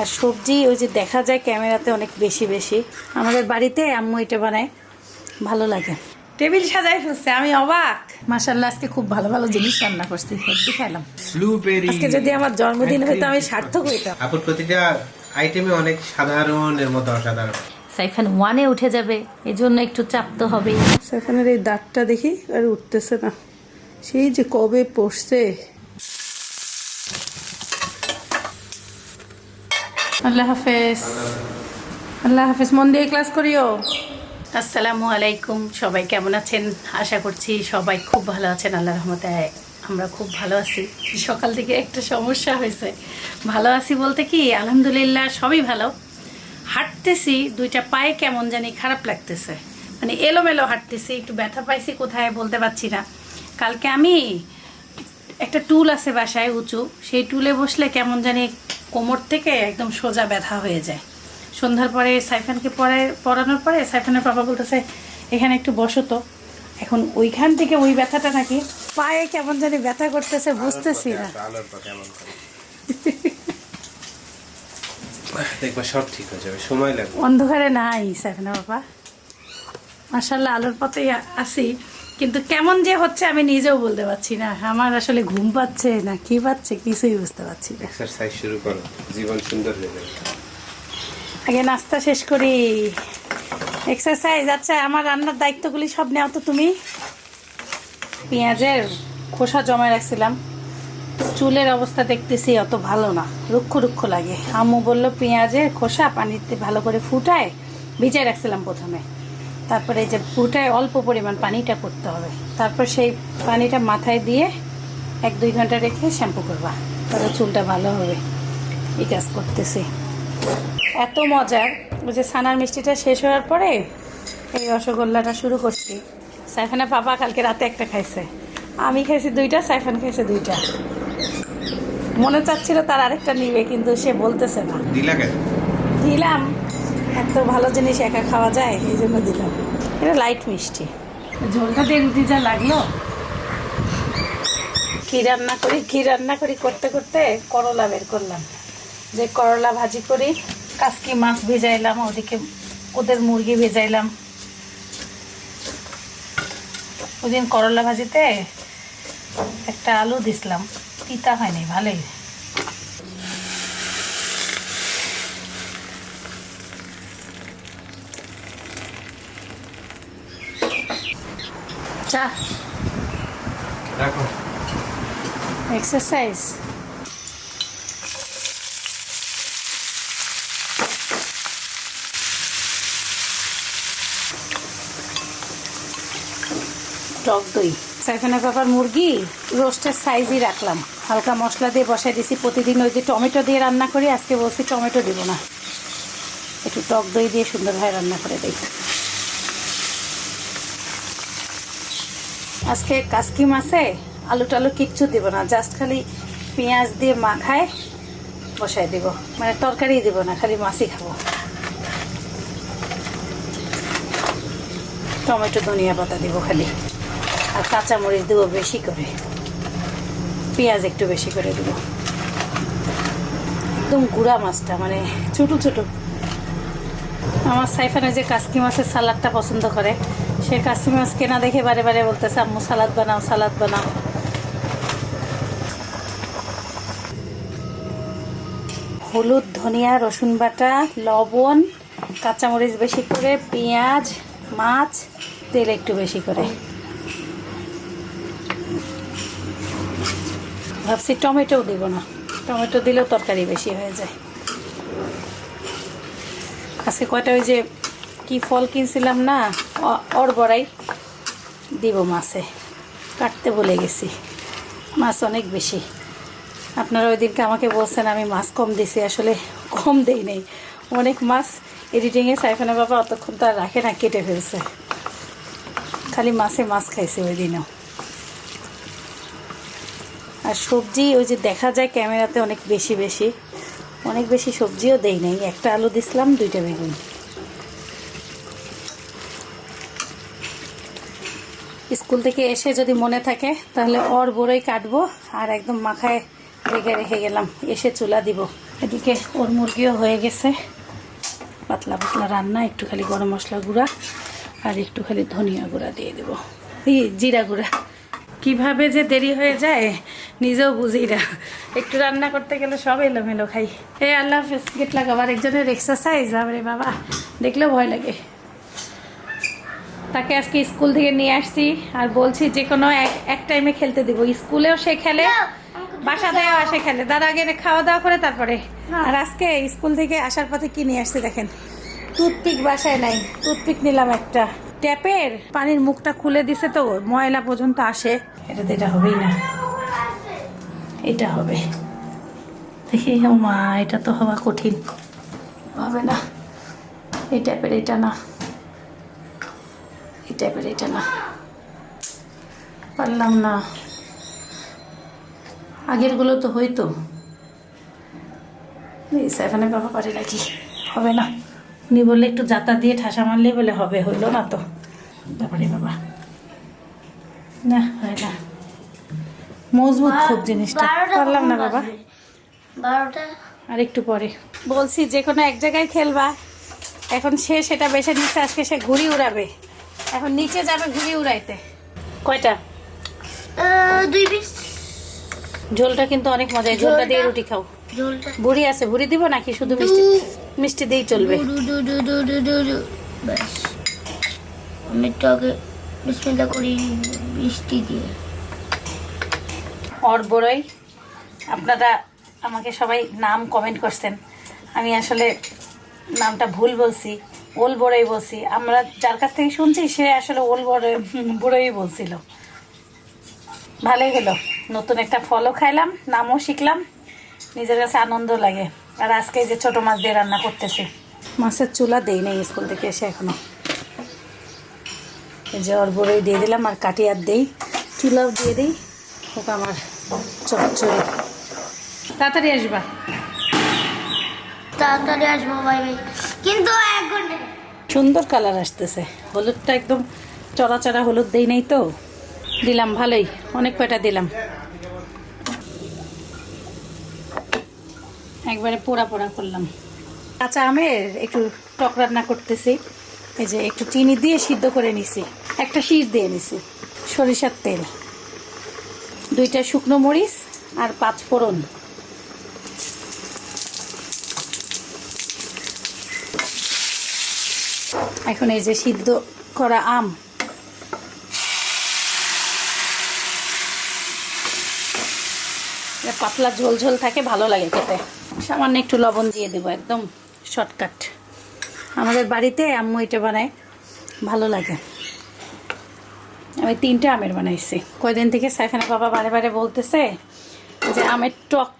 আর সবজি ওই যে দেখা যায় ক্যামেরাতে অনেক বেশি বেশি। আমাদের বাড়িতে আম্মু এটা বানায়। ভালো লাগে। টেবিল সাজাই ফেলছে আমি অবাক। মাসাল্লাহ আজকে খুব ভালো ভালো জিনিস রান্না করছি। হেডি খেলাম আজকে যদি আমার জন্মদিন হইতো আমি সার্থক হইতাম। আপুর প্রতিটা আইটেমে অনেক সাধারণের মতো অসাধারণ। সাইফান ওয়ানে উঠে যাবে এই জন্য একটু চাপ তো হবেই। সেখানের এই দাগটা দেখি আর উঠতেছে না। সেই যে কবে পড়ছে আল্লাহ হাফেজ। আল্লাহ হাফেজ, মন দিয়ে ক্লাস করিও। আসসালামু আলাইকুম, সবাই কেমন আছেন? আশা করছি সবাই খুব ভালো আছেন আল্লাহ রহমতে। আমরা খুব ভালো আছি। সকাল থেকে একটা সমস্যা হয়েছে। ভালো আছি বলতে কি, আলহামদুলিল্লাহ সবই ভালো। হাঁটতেছি, দুইটা পায়ে কেমন জানি খারাপ লাগতেছে। মানে এলোমেলো হাঁটতেছি, একটু ব্যথা পাইছি, কোথায় বলতে পারছি না। কালকে আমি একটা টুল আছে বাসায় উঁচু, সেই টুলে বসলে কেমন জানি কোমর থেকে একদম সোজা ব্যথা হয়ে যায়। সন্ধ্যার পরে সাইফানকে পড়ায় পড়ানোর পরে সাইফানের বাবা বলতেছে এখানে একটু বসো তো। এখন ওইখান থেকে ওই ব্যথাটা নাকি পায়ে কেমন জানি ব্যথা করতেছে বুঝতেছি না। আলোর পথে এমন করে। দেখবা সব ঠিক হয়ে যাবে সময় লাগবে। অন্ধকারে নাই সাইফানের বাবা মাসাল্লাহ আলোর পথেই আ- আছি। কিন্তু কেমন যে হচ্ছে আমি নিজেও বলতে পারছি না। আমার আসলে ঘুম পাচ্ছে না কি পাচ্ছে কিছুই বুঝতে পারছি না। এক্সারসাইজ শুরু করো জীবন সুন্দর হয়ে যাবে। আগে নাস্তা শেষ করি। এক্সারসাইজ আচ্ছা আমার রান্নার দায়িত্বগুলি সব নেও তো তুমি। পেঁয়াজের খোসা জমায় রাখছিলাম। চুলের অবস্থা দেখতেছি অত ভালো না রুক্ষ রুক্ষ লাগে। আম্মু বলল পেঁয়াজের খোসা পানিতে ভালো করে ফুটায় ভিজায় রাখছিলাম প্রথমে। তারপরে এই যে ফুটায় অল্প পরিমাণ পানিটা করতে হবে। তারপর সেই পানিটা মাথায় দিয়ে এক দুই ঘণ্টা রেখে শ্যাম্পু করবা। তাহলে চুলটা ভালো হবে। এই কাজ করতেছি। এত মজার ওই যে ছানার মিষ্টিটা শেষ হওয়ার পরে এই রসগোল্লাটা শুরু করছি। সাইফানের পাপা কালকে রাতে একটা খাইছে। আমি খাইছি দুইটা সাইফান খাইছে দুইটা। মনে চাচ্ছিল তার আরেকটা নিবে কিন্তু সে বলতেছে না। দিলা দিলাম। এত ভালো জিনিস একা খাওয়া যায় এই জন্য দিলাম। এটা লাইট মিষ্টি। ঝোলটা দিয়ে রুটি যা লাগল? কি রান্না করি কি রান্না করি করতে করতে করলা বের করলাম। যে করলা ভাজি করি কাসকি মাছ ভেজাইলাম ওদিকে ওদের মুরগি ভেজাইলাম। ওদিন করলা ভাজিতে একটা আলু দিছিলাম তিতা হয়নি ভালোই। চা এক্সারসাইজ টক দই। সাইফানা পাপার মুরগি রোস্টের সাইজই রাখলাম। হালকা মশলা দিয়ে বসাই দিছি। প্রতিদিন ওই যে টমেটো দিয়ে রান্না করি আজকে বলছি টমেটো দিব না। একটু টক দই দিয়ে সুন্দরভাবে রান্না করে দিই আজকে কাসকি মাছে আলু টালু কিচ্ছু দিব না জাস্ট খালি পেঁয়াজ দিয়ে মাখায় বসাই দিব। মানে তরকারি দিব না, খালি মাছই খাব। টমেটো, ধনিয়া পাতা দিব খালি। আর কাঁচামরিচ দেবো বেশি করে। পেঁয়াজ একটু বেশি করে দিব। একদম গুঁড়া মাছটা মানে ছোটো ছোটো। আমার সাইফানে যে কাসকি মাছের সালাদটা পছন্দ করে সে কাসকি মাছ কেনা দেখে বারে বারে বলতেছে, আম্মু, সালাদ বানাও সালাদ বানাও। হলুদ, ধনিয়া, রসুন বাটা, লবণ, কাঁচামরিচ বেশি করে, পেঁয়াজ, মাছ, তেল একটু বেশি করে। ভাবছি টমেটোও দিব না। টমেটো দিলেও তরকারি বেশি হয়ে যায়। আজকে কয়টা ওই যে কি ফল কিনছিলাম না অরবরাই দিব মাছে। কাটতে বলে গেছি। মাছ অনেক বেশি। আপনারা ওই দিনকে আমাকে বলছেন, আমি মাছ কম দিছি। আসলে কম দেই নেই। অনেক মাছ এডিটিংয়ে সাইফানা বাবা অতক্ষণ তো আর রাখে না, কেটে ফেলছে। খালি মাছে মাছ খাইছে ওই দিনও। আর সবজি, ওই যে দেখা যায় ক্যামেরাতে অনেক বেশি বেশি। অনেক বেশি সবজিও দেই নাই। একটা আলু দিছিলাম, দুইটা বেগুন। স্কুল থেকে এসে যদি মনে থাকে, তাহলে অর বড়ই কাটবো আর একদম মাখায় রেখে রেখে গেলাম। এসে চুলা দিব। এদিকে ওর মুরগিও হয়ে গেছে। পাতলা পাতলা রান্না একটু খালি গরম মশলা গুঁড়া আর একটু খালি ধনিয়া গুঁড়া দিয়ে দেবো। এই জিরা গুঁড়া। কীভাবে যে দেরি হয়ে যায়, নিজেও বুঝি না। একটু রান্না করতে গেলে সব এলোমেলো খাই। এ, আল্লাহ হাফেজ। গেট লাগাবার একজনের এক্সারসাইজ আরে বাবা। দেখলেও ভয় লাগে। তাকে আজকে স্কুল থেকে নিয়ে আসছি আর বলছি যে কোনো এক টাইমে খেলতে দিব। স্কুলেও সে খেলে বাসাতেও আসে খেলে। দাদা আগে খাওয়া দাওয়া করে তারপরে। আর আজকে স্কুল থেকে আসার পথে কি নিয়ে আসছে দেখেন? টুথপিক বাসায় নাই। টুথপিক নিলাম একটা। ট্যাপের পানির মুখটা খুলে দিছে তো ময়লা পর্যন্ত আসে। এটা তো এটা হবেই না। এটা হবে। দেখি মা এটা তো হওয়া কঠিন। হবে না। এই ট্যাপের এটা না। টাইপের এটা না। পারলাম না। আগেরগুলো তো হইতো। সেভেনে বাবা পারে নাকি? হবে না। উনি বললে একটু যাতা দিয়ে ঠাসা মারলেই বলে হবে হইল না তো। তারপরে বাবা। না হয় না। মজবুত খুব জিনিসটা। পারলাম না বাবা। বারোটা? আর একটু পরে। বলছি যে কোনো এক জায়গায় খেলবা। এখন সে সেটা বেছে নিচ্ছে আজকে সে ঘুড়ি উড়াবে। এখন নিচে যাবে ঘুড়ি উড়াইতে। কয়টা? দুই পিস ঝোলটা কিন্তু অনেক মজা ঝোলটা দিয়ে রুটি খাও। ঝোলটা বুড়ি আছে বুড়ি দিব নাকি শুধু মিষ্টি? মিষ্টি দিয়েই চলবে। আমি বিসমিল্লা করি বৃষ্টি দিয়ে। অর বড়ই আপনারা আমাকে সবাই নাম কমেন্ট করছেন। আমি আসলে নামটা ভুল বলছি। ওল বড়ই বলছি। আমরা যার কাছ থেকে শুনছি, সে আসলে ওল বড়ই বড়ই বলছিল। ভালোই গেল। নতুন একটা ফলও খাইলাম, নামও শিখলাম। নিজের কাছে আনন্দ লাগে। আর আজকে যে ছোট মাছ দিয়ে রান্না করতেছি। মাছের চুলা দেই নাই স্কুল থেকে এসে এখনও। এই যে ওর বড়ই দিয়ে দিলাম আর কাটিয়ার দেই। চুলাও দিয়ে দিই। হোক আমার চচ্চড়ি। তাড়াতাড়ি আসবা। তাড়াতাড়ি আসব বাই বাই কিন্তু সুন্দর কালার আসতেছে। হলুদটা একদম চড়া হলুদ দেই নাই তো। দিলাম, ভালোই। অনেক কয়টা দিলাম। একবারে পোড়া পোড়া করলাম। কাঁচা আমের একটু টক রান্না করতেছি। এই যে একটু চিনি দিয়ে সিদ্ধ করে নিছি। একটা শির দিয়ে নিছি, সরিষার তেল। দুইটা শুকনো মরিচ আর পাঁচ ফোড়ন। এখন এই যে সিদ্ধ করা আম। পাতলা ঝোল ঝোল থাকে, ভালো লাগে খেতে। সামান্য একটু লবণ দিয়ে দেবো একদম শর্টকাট আমাদের বাড়িতে আম্মু এটা বানায়, ভালো লাগে। আমি তিনটে আমের বানাইছি। কয়দিন থেকে সাইফানা বাবা বারে বারে বলতেছে যে, আমের টক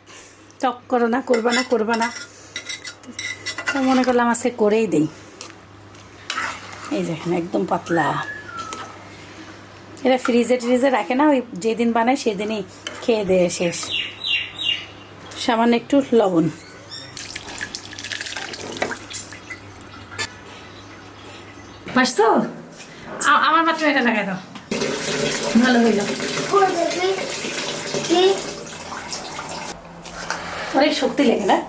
টক করো না, করবা না করবা না। তো মনে করলাম আজকে করেই দিই। এই দেখেন, একদম পাতলা। এরা ফ্রিজে ট্রিজে রাখে না, ওই যেদিন বানায় সেদিনই খেয়ে দেয় শেষ। সামান্য একটু লবণ। পারছ আ- আমার মাত্র এটা লাগাই দাও। ভালো হইল। অনেক শক্তি লাগে না?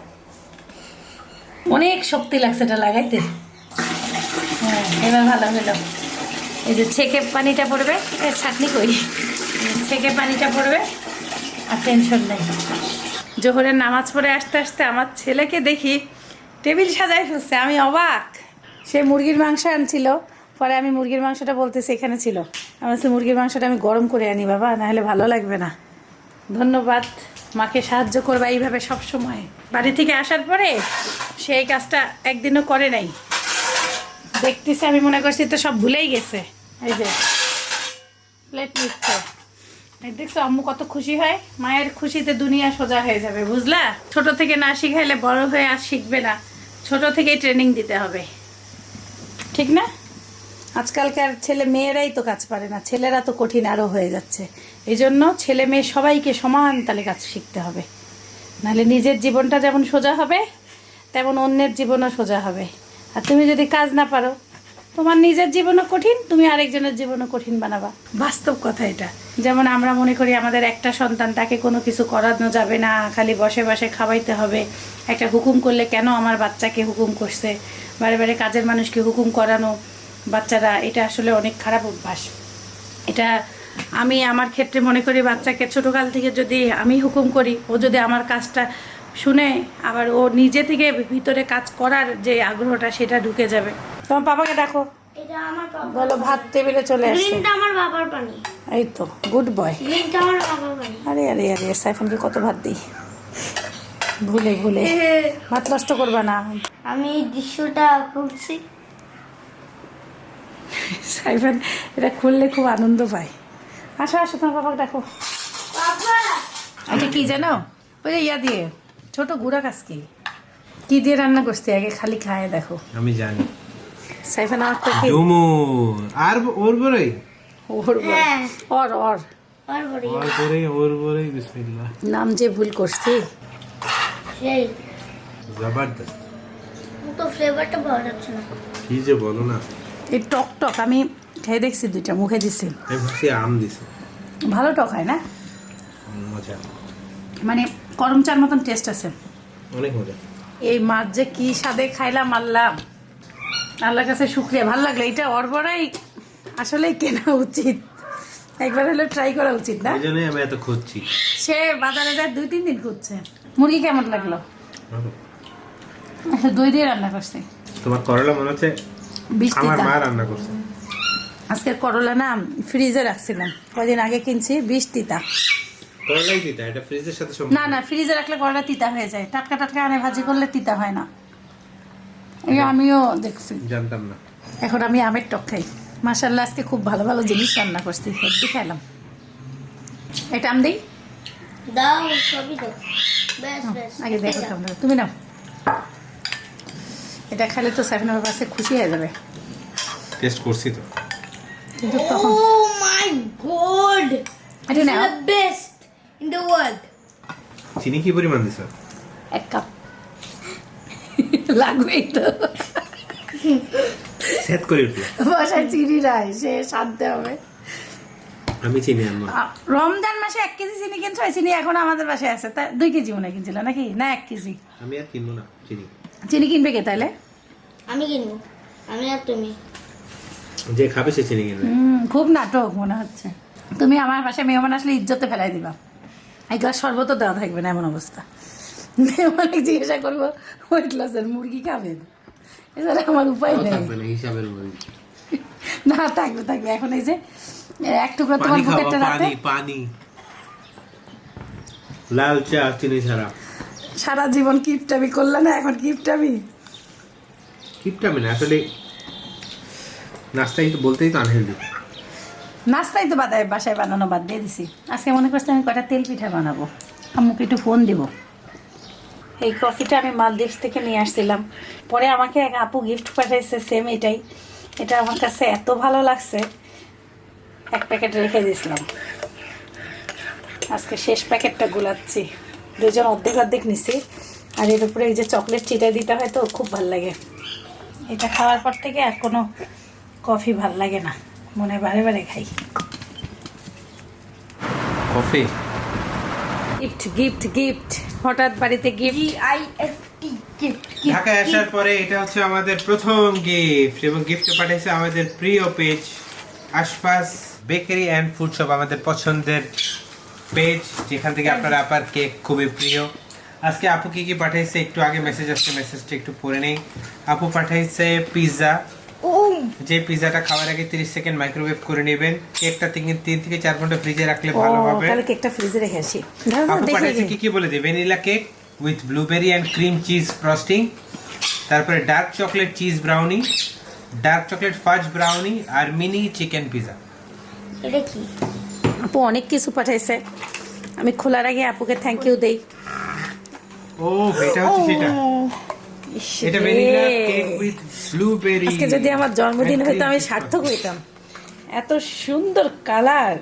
অনেক শক্তি লাগছে এটা লাগাইতে। এবার ভালো হলো। এই যে ছেঁকে পানিটা পড়বে, এ ছাকনি করি ছেঁকে পানিটা পড়বে, আর টেনশন নেই। জোহরের নামাজ পড়ে আসতে আসতে আমার ছেলেকে দেখি টেবিল সাজাই ফেলছে, আমি অবাক। সে মুরগির মাংস আনছিল, পরে আমি মুরগির মাংসটা বলতেছি, এখানে ছিল। আমি বলছি, মুরগির মাংসটা আমি গরম করে আনি বাবা, নাহলে ভালো লাগবে না। ধন্যবাদ, মাকে সাহায্য করবা এইভাবে সব সময় বাড়ি থেকে আসার পরে সেই কাজটা একদিনও করে নাই। দেখতেছি, আমি মনে করছি তো সব ভুলেই গেছে। এই যে প্লেট নিচ্ছে দেখছ, আম্মু কত খুশি হয়। মায়ের খুশিতে দুনিয়া সোজা হয়ে যাবে, বুঝলা? ছোট থেকে না শিখাইলে বড় হয়ে আর শিখবে না। ছোট থেকেই ট্রেনিং দিতে হবে। ঠিক না? আজকালকার ছেলে মেয়েরাই তো কাজ পারে না, ছেলেরা তো কঠিন আরও হয়ে যাচ্ছে। এই জন্য ছেলে মেয়ে সবাইকে সমান তালে কাজ শিখতে হবে। নাহলে নিজের জীবনটা যেমন সোজা হবে, তেমন অন্যের জীবনও সোজা হবে। আর তুমি যদি কাজ না পারো তোমার নিজের জীবনও কঠিন তুমি আরেকজনের জীবনও কঠিন বানাবা। বাস্তব কথা এটা। যেমন আমরা মনে করি আমাদের একটা সন্তান তাকে কোনো কিছু করানো যাবে না খালি বসে বসে খাওয়াইতে হবে। একটা হুকুম করলে কেন আমার বাচ্চাকে হুকুম করছে? বারে বারে কাজের মানুষকে হুকুম করানো বাচ্চারা এটা আসলে অনেক খারাপ অভ্যাস। এটা আমি আমার ক্ষেত্রে মনে করি বাচ্চাকে ছোটোকাল থেকে যদি আমি হুকুম করি ও যদি আমার কাজটা শুনে আবার ও নিজে থেকে ভিতরে কাজ করার যে আগ্রহটা সেটা ঢুকে যাবে। তোমার পাপাকে দেখো এটা আমার বলো ভাত টেবিলে চলে আসছে। গ্রিনটা আমার বাবার পানি। এই তো গুড বয়। গ্রিনটা আমার বাবার পানি। আরে আরে আরে সাইফানকে কত ভাত দিই। ভুলে ভুলে। ভাত নষ্ট করবা না। আমি দৃশ্যটা করছি। সাইফান এটা খুললে খুব আনন্দ পায়। আসো আসো তোমার বাবাকে দেখো বাবা এটা কি জানো ওই যে ইয়া দিয়ে। ছোট গুড়া কাজকি কি? দিয়ে রান্না করছি? আগে খালি খায় দেখো। আমি জানি। সাইফান আমার তো কি? ডুমু আর ওর বড়ই ওর। হ্যাঁ। অর অর আর বড়ি ওর বড়ই ওর বড়ই বিসমিল্লাহ। নাম যে ভুল করছি? সেই। জবরদস্ত। তো ফ্লেভারটা ভালো লাগছে না। কি যে বলো না। এই টক টক আমি খেয়ে দেখছি দুইটা মুখে দিছি। আম দিছে। ভালো টক হয় না? মজা। মানে করম চার মতন টেস্ট আছে। অনেক মজা। এই মাছ যে কি স্বাদে খাইলাম আল্লাহ। আল্লাহর কাছে শুক্রিয়া ভালো লাগল। এটা অরবরাই আসলে কেনা উচিত। একবার হলে ট্রাই করা উচিত না? এই জন্যই আমি এত খুঁজছি। সে বাজারে যায় দুই তিন দিন খুঁজছে। মুরগি কেমন লাগল? আচ্ছা, দই দিয়ে রান্না করছে। তোমার করলা মনে হচ্ছে আমার মা রান্না করছে। আজকে করলা না ফ্রিজে রাখছিলাম। কদিন আগে কিনছি তিতা করলাই দিতা এটা ফ্রিজের সাথে সম্পর্ক না না ফ্রিজে রাখলে করলা তিতা হয়ে যায়। টাটকা টাটকা আনে ভাজি করলে তিতা হয় না। এই আমিও দেখছি। জানতাম না। এখন আমি আমের টক খাই। মাসাল্লাহ আজকে খুব ভালো ভালো জিনিস রান্না করছি। হেডি খাইলাম। এটা আম দিই? দাও সবই দাও। বেশ বেশ আগে দেখো লাগে। তুমি নাও। এটা খেলে তো সেভেন আমার কাছে খুশি হয়ে যাবে। টেস্ট করছি তো। কিন্তু তখন ও মাই গড এটা the best in the world চিনি কি পরিমাণ দিছ? এক কাপ। লাগবেই তো। সেট করে উঠল। বাসায় চিনি নাই সে শান্তি হবে। আমি চিনি আম্মা রমজান মাসে এক কেজি চিনি কিনছো চিনি এখন আমাদের বাসায় আছে। তা দুই কেজি মনে কিনছিল নাকি? না এক কেজি। আমি আর কিনবো না চিনি। চিনি কিনবে কে তাহলে আমি কিনবো। আমি আর তুমি। যে খাবে সে চিনি কিনবে। হুম, খুব নাটক মনে হচ্ছে। তুমি আমার বাসায় মেহমান আসলে ইজ্জতে ফেলাই দিবা। এই গ্লাস শরবতও দেওয়া থাকবে না এমন অবস্থা। মেহমানকে জিজ্ঞাসা করব ওই গ্লাসের মুরগি খাবেন এছাড়া আমার উপায় নেই। না না থাকবে থাকবে। এখন এই যে এক টুকরো তোমার বুকেরটা রাখতে পানি লাল চা চিনি ছাড়া। সারা জীবন কিপটামি করলে না এখন কিপটামি? কিপটা মানে আসলে নাস্তাই তো বলতেই তো আনহেলদি নাস্তাই তো বাদায় বাসায় বানানো বাদ দিয়ে দিছি। আজকে মনে করছি আমি কটা তেল পিঠা বানাবো। আম্মুকে একটু ফোন দিব। এই কফিটা আমি মালদ্বীপ থেকে নিয়ে আসছিলাম। পরে আমাকে এক আপু গিফট পাঠাইছে সেম এটাই। এটা আমার কাছে এত ভালো লাগছে। এক প্যাকেট রেখে দিয়েছিলাম। আজকে শেষ প্যাকেটটা গুলাচ্ছি। দুজন অর্ধেক অর্ধেক নিছি। আর এর উপরে এই যে চকলেট চিটা দিতে হয় তো, খুব ভালো লাগে। এটা খাওয়ার পর থেকে আর কোনো কফি ভালো লাগে না। মনে হয় বারে বারে খাই। কফি? গিফট গিফট গিফট হঠাৎ বাড়িতে gift G I F T gift ঢাকায় আসার পরে এটা হচ্ছে আমাদের প্রথম গিফট এবং গিফটে পাঠিয়েছে আমাদের প্রিয় পেজ আশপাশ বেকারি অ্যান্ড ফুড শপ আমাদের পছন্দের পেজ যেখান থেকে আপনার আপার কেক খুবই প্রিয়। আজকে আপু কি কি পাঠাইছে একটু আগে মেসেজ আসছে মেসেজটা একটু পড়ে নেই। আপু পাঠাইছে পিৎজা যে পিৎজাটা খাওয়ার আগে 30 সেকেন্ড মাইক্রোওয়েভ করে নেবেন। কেকটা তিন তিন থেকে চার ঘণ্টা ফ্রিজে রাখলে ভালো হবে। তাহলে কেকটা ফ্রিজে রেখে আসি। দেখি কি কি বলে দিই vanilla cake with blueberry and cream cheese frosting তারপরে dark chocolate cheese brownie dark chocolate fudge brownie আর মিনি চিকেন পিজা এটা কি? আপু অনেক কিছু পাঠাইছে। আমি খোলার আগে আপুকে থ্যাংক ইউ দেই। ও এটা হচ্ছে সেটা। এটা ভ্যানিলা কেক উইথ ব্লুবেরি আজকে যদি আমার জন্মদিন হতো আমি সার্থক হইতাম। এত সুন্দর কালার।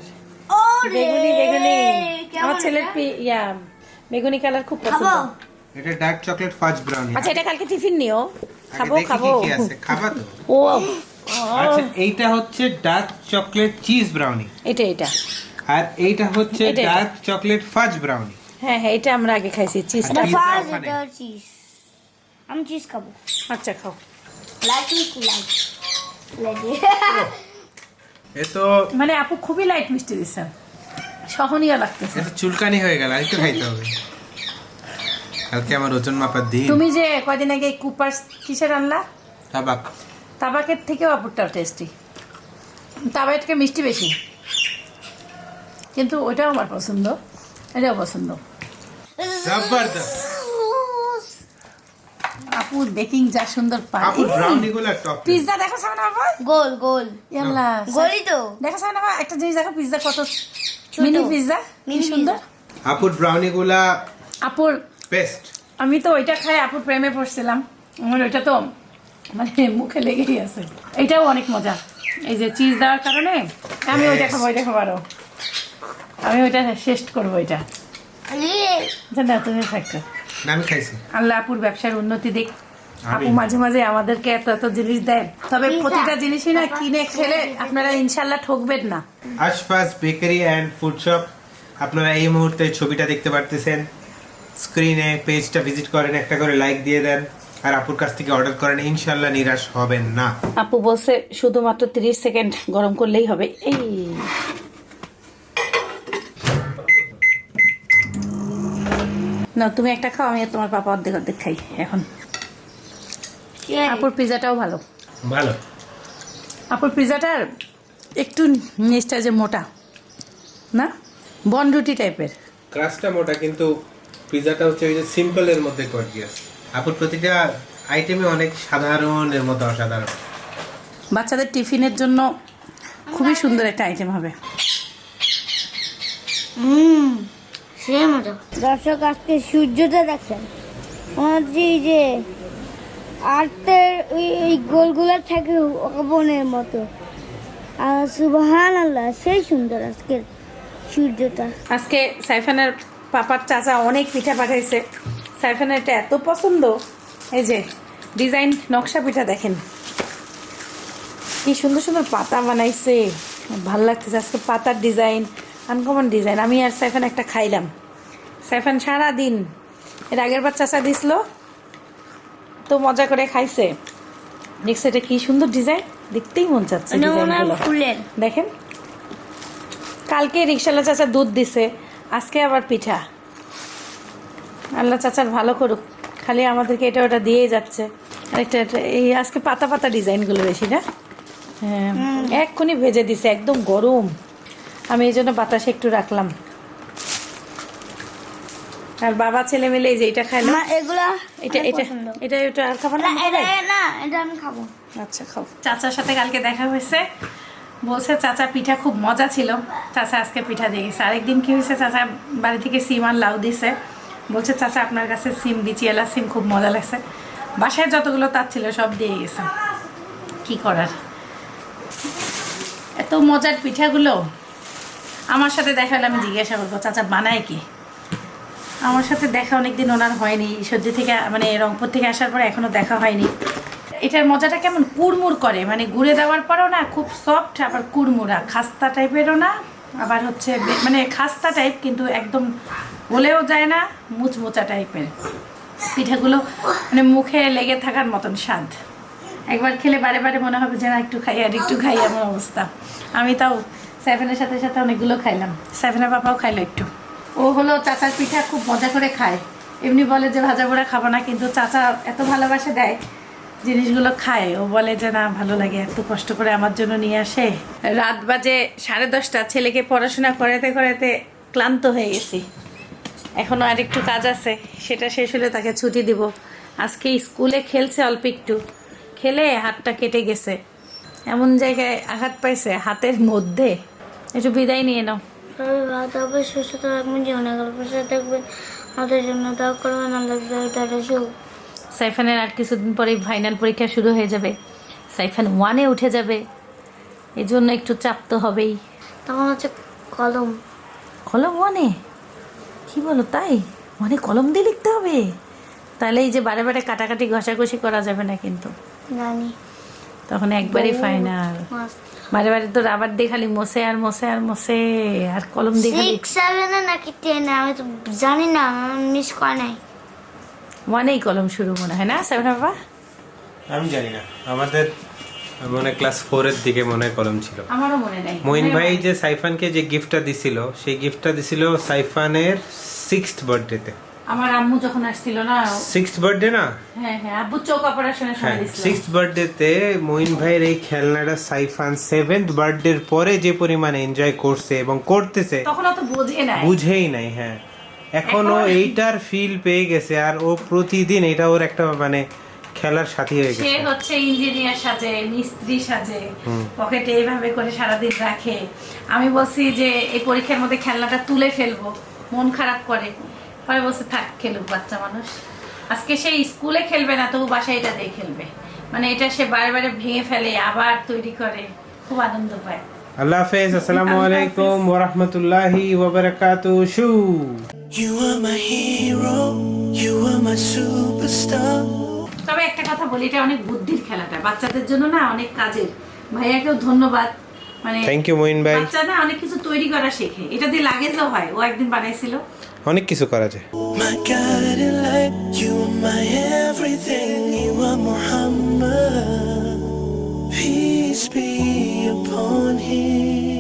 বেগুনি বেগুনি। আমার ছেলের ইয়া বেগুনি কালার খুব পছন্দ। এটা ডার্ক চকলেট ফাজ ব্রাউনি আচ্ছা এটা কালকে টিফিন নিও। খাব খাব কি কি আছে। খাবা তো? ও। আচ্ছা এইটা হচ্ছে ডার্ক চকলেট চিজ ব্রাউনি এটা এটা। আর এইটা হচ্ছে। ডার্ক চকলেট ফাজ ব্রাউনি হ্যাঁ হ্যাঁ এটা আমরা আগে খাইছি চিজটা এটা চিজ আমি চিজ খাব। আচ্ছা খাও। লাইক মিষ্টি লাইক এ তো মানে আপু খুবই লাইট মিষ্টি দিচ্ছেন। সহনীয় লাগতেছে। এটা চুলকানি হয়ে গেল আরেকটু খাইতে হবে। কালকে আমার ওজন মাপার দিন। তুমি যে কয়দিন আগে কুপার কিসের আনলা তাবাক। তাবাকের থেকেও আপুরটা টেস্টি তাবাকের থেকে মিষ্টি বেশি। কিন্তু ওটাও আমার পছন্দ। এটাও পছন্দ। জবরদস্ত আপু বেকিং যা সুন্দর পারে আপু ব্রাউনি গুলো টপ পিৎজা দেখো সামনে আপু? গোল গোল। ইয়াল্লা গোলই তো। দেখো সামনে আপু? একটা জিনিস দেখো পিৎজা কত মিনি পিৎজা Mini সুন্দর? আপুর ব্রাউনি গুলা আপুর বেস্ট আমি তো ওইটা খাই আপুর প্রেমে পড়ছিলাম। আমার ওইটা তো মানে মুখে লেগেই আছে। এটাও অনেক মজা। এই যে চিজ দেওয়ার কারণে আমি ওইটা খাব ওইটা খাব আরও। আমি ওইটা শেষ করব ওইটা না তুমি থাকতো না আমি খাইছি। আল্লাহ আপুর ব্যবসার উন্নতি দিক আপু মাঝে মাঝে আমাদেরকে এত এত জিনিস দেয় তবে প্রতিটা জিনিসই না কিনে খেলে আপনারা ইনশাল্লাহ ঠকবেন না। Ashfa's bakery and food shop আপনারা এই মুহূর্তে ছবিটা দেখতে পারতেছেন। স্ক্রিনে পেজটা ভিজিট করেন একটা করে লাইক দিয়ে দেন। আর আপুর কাছ থেকে অর্ডার করেন ইনশাল্লাহ নিরাশ হবেন না। আপু বলছে শুধুমাত্র তিরিশ সেকেন্ড গরম করলেই হবে। এই। না তুমি একটা খাও আমি তোমার পাপা অর্ধেক অর্ধেক খাই এখন। আপুর পিজাটাও ভালো। ভালো। আপুর পিজাটার একটু নিচটা যে মোটা না? বনরুটি টাইপের। ক্রাস্টটা মোটা কিন্তু পিজাটা হচ্ছে ওই যে সিম্পলের মধ্যে গর্জিয়াস। আপুর প্রতিটা আইটেমে অনেক সাধারণের মতো অসাধারণ। বাচ্চাদের টিফিনের জন্য খুবই সুন্দর একটা আইটেম হবে। হুম। দর্শক আজকে সূর্যটা দেখেন। আমার যে এই যে আর্টের ওই ওই গোলগুলা থাকে বনের মতো। আর সুবহান আল্লাহ সেই সুন্দর আজকের সূর্যটা। আজকে সাইফানের পাপার চাচা অনেক পিঠা পাঠাইছে। সাইফানের এটা এত পছন্দ। এই যে ডিজাইন নকশা পিঠা দেখেন। কি সুন্দর সুন্দর পাতা বানাইছে। ভালো লাগতেছে আজকে পাতার ডিজাইন। আনকমন ডিজাইন আমি আর সাইফান একটা খাইলাম। সাইফান সারা দিন এর আগের বার চাচা দিছিল তো মজা করে খাইছে। দেখছে এটা কি সুন্দর ডিজাইন দেখতেই মন চাচ্ছে দেখেন। কালকে রিক্সালা চাচা দুধ দিছে আজকে আবার পিঠা। আল্লাহ চাচার ভালো করুক। খালি আমাদেরকে এটা ওটা দিয়েই যাচ্ছে। আরেকটা এই আজকে পাতা পাতা ডিজাইনগুলো বেশি না? হ্যাঁ এক্ষুনি ভেজে দিছে একদম গরম। আমি এই জন্য বাতাসে একটু রাখলাম। আর বাবা ছেলে মিলে এই যে এটা খাইলো না? এগুলা এটা এটা এটা এটা আর খাব না না এটা না এটা আমি খাব। আচ্ছা খাও। চাচার সাথে কালকে দেখা হয়েছে। বলছে চাচা পিঠা খুব মজা ছিল। চাচা আজকে পিঠা দিয়ে গেছে। আরেকদিন কি হয়েছে চাচা বাড়ি থেকে সিম আর লাউ দিছে। বলছে চাচা আপনার কাছে সিম দিচ্ছি এলা সিম খুব মজা লাগছে। বাসায় যতগুলো তার ছিল সব দিয়ে গেছে। কি করার? এত মজার পিঠাগুলো। আমার সাথে দেখা হলে আমি জিজ্ঞাসা করব, চাচা, বানায় কি? আমার সাথে দেখা অনেকদিন ওনার হয়নি সর্দি থেকে মানে রংপুর থেকে আসার পরে এখনও দেখা হয়নি। এটার মজাটা কেমন? কুড়মুড় করে মানে গুঁড়ে দেওয়ার পরও না, খুব সফট আবার কুড়মুড়া। খাস্তা টাইপেরও না, আবার হচ্ছে মানে খাস্তা টাইপ কিন্তু একদম গলেও যায় না, মুচমুচা টাইপের পিঠাগুলো মানে মুখে লেগে থাকার মতন স্বাদ। একবার খেলে বারে বারে মনে হবে যে না একটু খাই, আর একটু খাই এমন অবস্থা। আমি তাও সেভেনের সাথে সাথে অনেকগুলো খাইলাম। সেভেনের বাবাও খাইলো একটু। ও হলো চাচার পিঠা খুব মজা করে খায়। এমনি বলে যে ভাজা পোড়া খাব না কিন্তু চাচা এত ভালোবাসে দেয় জিনিসগুলো খায়। ও বলে যে না ভালো লাগে এত কষ্ট করে আমার জন্য নিয়ে আসে। রাত বাজে সাড়ে দশটা ছেলেকে পড়াশোনা করাতে করাতে ক্লান্ত হয়ে গেছি। এখনও আর একটু কাজ আছে সেটা শেষ হলে তাকে ছুটি দিব। আজকে স্কুলে খেলছে অল্প একটু। খেলে হাতটা কেটে গেছে। এমন জায়গায় আঘাত পাইছে হাতের মধ্যে? একটু বিদায় নিয়ে নাও। থাকবে সুস্থ থাকবেন জীবনে গল্প থাকবেন। আমাদের জন্য তাও করবেন আল্লাহ সাইফানের আর কিছুদিন পরেই ফাইনাল পরীক্ষা শুরু হয়ে যাবে। সাইফান ওয়ানে উঠে যাবে। এই জন্য একটু চাপ তো হবেই। তখন হচ্ছে কলম। কলম ওয়ানে কি বলো তাই? মানে কলম দিয়ে লিখতে হবে? তাহলে এই যে বারে বারে কাটাকাটি ঘষাঘষি করা যাবে না কিন্তু। জানি। তখন একবারই ফাইনাল। বারে বারে তো রাবার দিয়ে খালি মোসে আর মোসে আর মোসে আর কলম দিয়ে খালি সিক্স সেভেনে নাকি টেনে আমি তো জানি না মিস করা নাই। ওয়ানেই কলম শুরু মনে হয় না সেভেন বাবা আমি জানি না আমাদের মনে হয় ক্লাস ফোরের দিকে মনে হয় কলম ছিল। আমারও মনে নেই। মইন ভাই যে সাইফানকে যে গিফটটা দিছিল সেই গিফটটা দিছিল সাইফানের সিক্সথ বার্থডেতে আমার আম্মু যখন আসছিল না সিক্সথ বার্থডে না? হ্যাঁ হ্যাঁ আব্বু চোখ অপারেশনের সময় হ্যাঁ দিছিল। সিক্সথ বার্থডেতে মইন ভাইয়ের এই খেলনাটা সাইফান সেভেন্থ বার্থডের পরে যে পরিমাণে এনজয় করছে এবং করতেছে তখন অত বোঝে নাই। বুঝেই নাই হ্যাঁ। এখনও এইটার ফিল পেয়ে গেছে আর ও প্রতিদিন এটা ওর একটা মানে খেলার সাথী হয়ে সে হচ্ছে ইঞ্জিনিয়ার সাজে মিস্ত্রি সাজে পকেটে এইভাবে করে সারাদিন রাখে। আমি বলছি যে এই পরীক্ষার মধ্যে খেলনাটা তুলে ফেলব মন খারাপ করে। পরে বলছে থাক খেলুক বাচ্চা মানুষ। আজকে সে স্কুলে খেলবে না তবু বাসায় এটা দিয়ে খেলবে। মানে এটা সে বারে বারে ভেঙে ফেলে আবার তৈরি করে। খুব আনন্দ পায়। আল্লাহ হাফেজ আসসালামু আলাইকুম ওয়া রাহমাতুল্লাহি ওয়া বারাকাতুহু শু। You are my hero, you are my superstar. তবে একটা কথা বলি এটা অনেক বুদ্ধির খেলাটা। বাচ্চাদের জন্য না অনেক কাজের। ভাইয়াকেও ধন্যবাদ। মানে থ্যাংক ইউ মইন ভাই। বাচ্চা না অনেক কিছু তৈরি করা শেখে। এটা দিয়ে লাগেজও হয়। ও একদিন বানাইছিল। অনেক কিছু করা যায় My guiding light, you are my everything, you are Muhammad. Peace be upon him.